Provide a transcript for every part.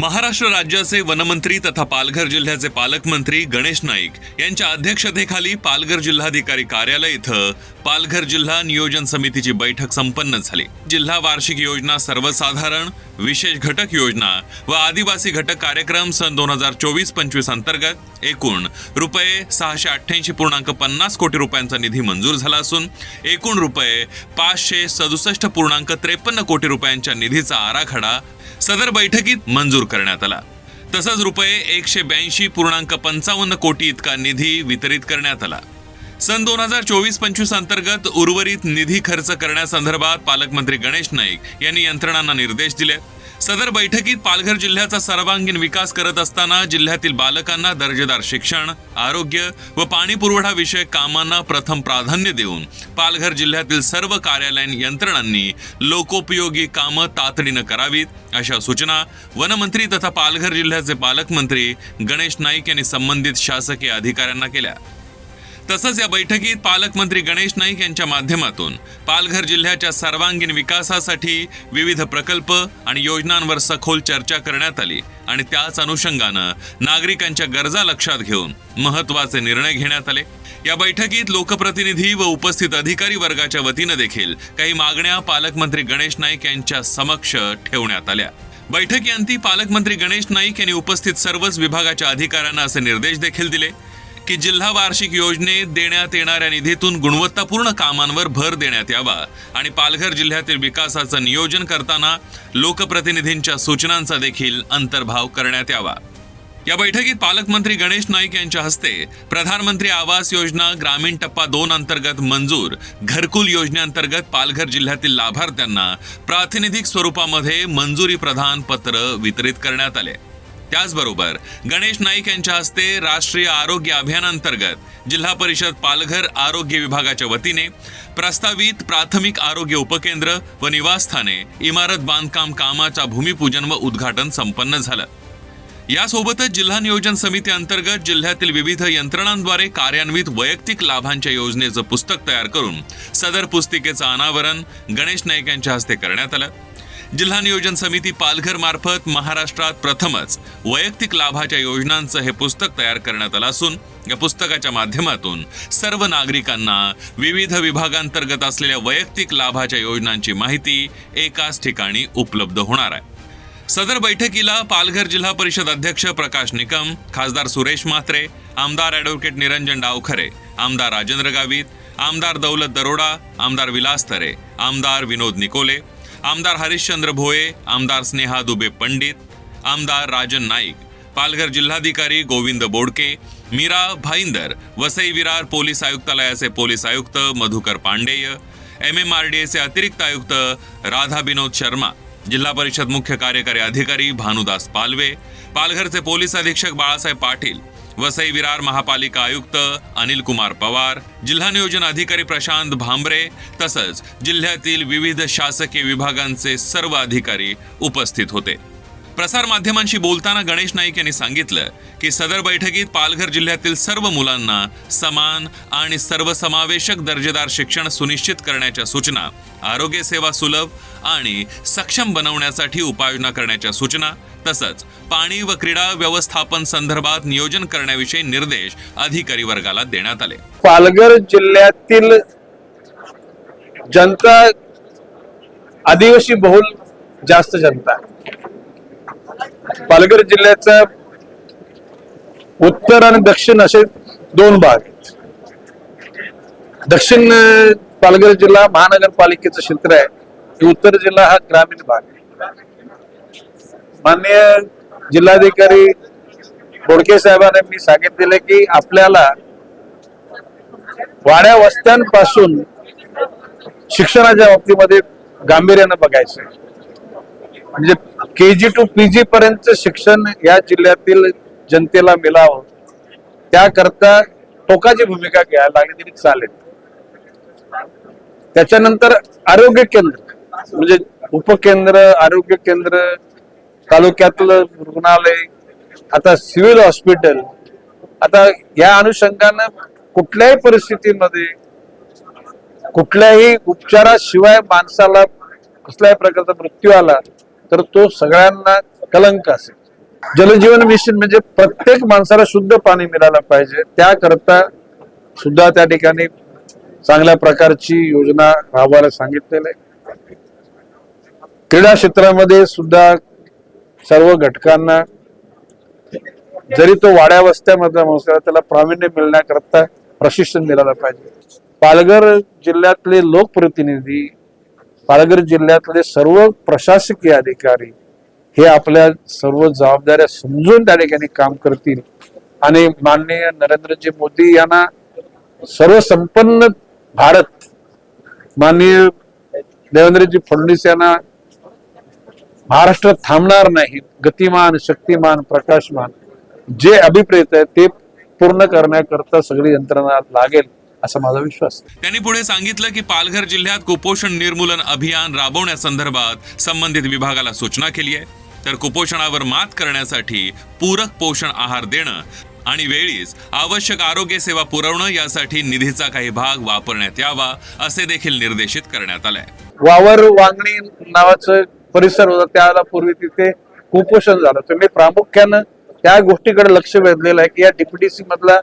महाराष्ट्र राज्याचे वनमंत्री तथा पालघर जिल्ह्याचे पालकमंत्री गणेश नाईक यांच्या अध्यक्षतेखाली पालघर जिल्हाधिकारी कार्यालय इथं पालघर जिल्हा नियोजन समितीची बैठक संपन्न झाली. जिल्हा वार्षिक योजना सर्वसाधारण विशेष घटक योजना व आदिवासी घटक कार्यक्रम सन दोन हजार चोवीस पंचवीस अंतर्गत एकूण रुपये सहाशे अठ्ठ्याऐंशी पूर्णांक पन्नास कोटी रुपयांचा निधी मंजूर झाला असून एकूण रुपये पाचशे सदुसष्ट पूर्णांक त्रेपन्न कोटी रुपयांच्या निधीचा आराखडा सदर बैठकीत मंजूर करण्यात आला. तसंच रुपये एकशे ब्याऐंशी पूर्णांक पंचावन्न कोटी इतका निधी वितरित करण्यात आला. सन दोन हजार चोवीस पंचवीस अंतर्गत उर्वरित निधी खर्च करण्यासंदर्भात पालकमंत्री गणेश नाईक यांनी यंत्रणांना निर्देश दिले. सदर बैठकीत पालघर जिल्ह्याचा सर्वांगीण विकास करत असताना जिल्ह्यातील बालकांना दर्जेदार शिक्षण आरोग्य व पाणी पुरवठा विषयक कामांना प्रथम प्राधान्य देऊन पालघर जिल्ह्यातील सर्व कार्यालयीन यंत्रणांनी लोकोपयोगी कामं तातडीनं करावीत अशा सूचना वनमंत्री तथा पालघर जिल्ह्याचे पालकमंत्री गणेश नाईक यांनी संबंधित शासकीय अधिकाऱ्यांना केल्या. तसंच या बैठकीत पालकमंत्री गणेश नाईक यांच्या माध्यमातून पालघर जिल्ह्याच्या सर्वांगीण विकासासाठी विविध प्रकल्प आणि योजनांवर सखोल चर्चा करण्यात आली आणि त्याच अनुषंगानं नागरिकांच्या गरजा लक्षात घेऊन महत्त्वाचे निर्णय घेण्यात आले. या बैठकीत लोकप्रतिनिधी व उपस्थित अधिकारी वर्गाच्या वतीनं देखील काही मागण्या पालकमंत्री गणेश नाईक यांच्या समक्ष ठेवण्यात आल्या. बैठकीअंती पालकमंत्री गणेश नाईक यांनी उपस्थित सर्वच विभागाच्या अधिकाऱ्यांना असे निर्देश देखील दिले. की जिल्हा वार्षिक योजनेत देण्यात येणाऱ्या निधीतून गुणवत्तापूर्ण कामांवर भर देण्यात यावा आणि पालघर जिल्ह्यातील विकासाचं नियोजन करताना लोकप्रतिनिधींच्या सूचनांचा देखील अंतर्भाव करण्यात यावा. या बैठकीत पालकमंत्री गणेश नाईक यांच्या हस्ते प्रधानमंत्री आवास योजना ग्रामीण टप्पा दोन अंतर्गत मंजूर घरकुल योजनेअंतर्गत पालघर जिल्ह्यातील लाभार्थ्यांना प्रातिनिधिक स्वरूपामध्ये मंजुरी प्रदान पत्र वितरित करण्यात आले. त्याचबरोबर गणेश नाईक यांच्या हस्ते राष्ट्रीय आरोग्य अभियानांतर्गत जिल्हा परिषद पालघर आरोग्य विभागाच्या वतीने प्रस्तावित प्राथमिक आरोग्य उपकेंद्र व निवासस्थाने इमारत बांधकाम कामाचा भूमिपूजन व उद्घाटन संपन्न झालं. यासोबतच जिल्हा नियोजन समिती अंतर्गत जिल्ह्यातील विविध यंत्रणांद्वारे कार्यान्वित वैयक्तिक लाभांच्या योजनेचं पुस्तक तयार करून सदर पुस्तिकेचं अनावरण गणेश नाईक यांच्या हस्ते करण्यात आलं. जिल्हा नियोजन समिती पालघर मार्फत महाराष्ट्रात प्रथमच वैयक्तिक लाभाच्या योजनांचं हे पुस्तक तयार करण्यात आलं असून या पुस्तकाच्या माध्यमातून सर्व नागरिकांना विविध विभागांतर्गत असलेल्या वैयक्तिक लाभाच्या योजनांची माहिती एकाच ठिकाणी उपलब्ध होणार आहे. सदर बैठकीला पालघर जिल्हा परिषद अध्यक्ष प्रकाश निकम खासदार सुरेश म्हात्रे आमदार ॲडव्होकेट निरंजन डावखरे आमदार राजेंद्र गावित आमदार दौलत दरोडा आमदार विलास तरे आमदार विनोद निकोले आमदार हरिश्चंद्र भोये आमदार स्नेहा दुबे पंडित आमदार राजन नाईक पालघर जिल्हाधिकारी गोविंद बोडके मीरा भाईंदर वसई विरार पोलीस आयुक्तालयाचे पोलीस आयुक्त Madhukar Pandey M M R D एचे अतिरिक्त आयुक्त राधा विनोद शर्मा जिल्हा परिषद मुख्य कार्यकारी अधिकारी भानुदास पालवे पालघरचे पोलीस अधीक्षक बाळासाहेब पाटील वसई विरार महापालिका आयुक्त अनिल कुमार पवार जिल्हा नियोजन अधिकारी प्रशांत भांबरे तसंच जिल्ह्यातील विविध शासकीय विभागांचे सर्व अधिकारी उपस्थित होते. प्रसार माध्यमांशी बोलताना गणेश नाईक यांनी सांगितलं की सदर बैठकीत पालघर जिल्ह्यातील सर्व मुलांना समान आणि सर्वसमावेशक दर्जेदार शिक्षण सुनिश्चित करण्याच्या सूचना आरोग्य सेवा सुलभ आणि सक्षम बनवण्यासाठी उपाययोजना करण्याच्या सूचना तसंच पाणी व क्रीडा व्यवस्थापन संदर्भात नियोजन करण्याविषयी निर्देश अधिकारी वर्गाला देण्यात आले. पालघर जिल्ह्यातील जनता आदिवासी बहुल जास्त जनता पालघर जिल्ह्याचा उत्तर आणि दक्षिण असे दोन भाग. दक्षिण पालघर जिल्हा महानगरपालिकेचं क्षेत्र आहे. उत्तर जिल्हा हा ग्रामीण भाग आहे. माननीय जिल्हाधिकारी बोडके साहेबांनी मी सांगितलेलं की आपल्याला वाड्या वस्त्यांपासून शिक्षणाच्या बाबतीमध्ये गांभीर्यानं बघायचं आहे. म्हणजे के जी टू पी जी पर्यंत शिक्षण या जिल्ह्यातील जनतेला मिळावं त्याकरता टोकाची भूमिका घ्यायला लागली तरी चालेल. त्याच्यानंतर आरोग्य केंद्र म्हणजे उपकेंद्र आरोग्य केंद्र तालुक्यातलं रुग्णालय आता सिव्हिल हॉस्पिटल आता या अनुषंगानं कुठल्याही परिस्थितीमध्ये कुठल्याही उपचाराशिवाय माणसाला कसल्याही प्रकारचा मृत्यू आला तर तो सगळ्यांना कलंक असेल. जलजीवन मिशन म्हणजे प्रत्येक माणसाला शुद्ध पाणी मिळालं पाहिजे. त्याकरता सुद्धा त्या ठिकाणी चांगल्या प्रकारची योजना राबवायला सांगितलेलं आहे. क्रीडा क्षेत्रामध्ये सुद्धा सर्व घटकांना जरी तो वाड्या वस्त्यामधला माणूस आहे, त्याला प्रावीण्य मिळण्याकरता प्रशिक्षण मिळालं पाहिजे. पालघर जिल्ह्यातले लोकप्रतिनिधी पालघर जिल्ह्यातले सर्व प्रशासकीय अधिकारी हे आपल्या सर्व जबाबदाऱ्या समजून त्या ठिकाणी काम करतील. आणि माननीय नरेंद्रजी मोदी यांना सर्व संपन्न भारत माननीय देवेंद्रजी फडणवीस यांना महाराष्ट्र थांबणार नाही गतिमान शक्तिमान प्रकाशमान जे अभिप्रेत आहे ते पूर्ण करण्याकरता सगळी यंत्रणा लागेल. असा माझा विश्वास. त्यांनी पुढे सांगितलं की पालघर जिल्ह्यात कुपोषण निर्मूलन अभियान राबवण्यासंदर्भात संबंधित विभागाला सूचना केली आहे. तर कुपोषणावर मात करण्यासाठी पूरक पोषण आहार देणं आणि वेळीच आवश्यक आरोग्य सेवा पुरवणं यासाठी निधीचा काही भाग वापरण्यात यावा असे देखील निर्देशित करण्यात आलंय वावर वांगणी नावाचं परिसर होता त्याला पूर्वी तिथे कुपोषण झालं. तर मी प्रामुख्यानं त्या गोष्टीकडे लक्ष वेधलेलं आहे की या डीपीडीसी मधला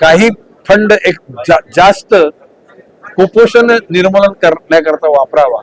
काही फंड एक जा- जास्त कुपोषण निर्मूलन करण्याकरता वापरावा.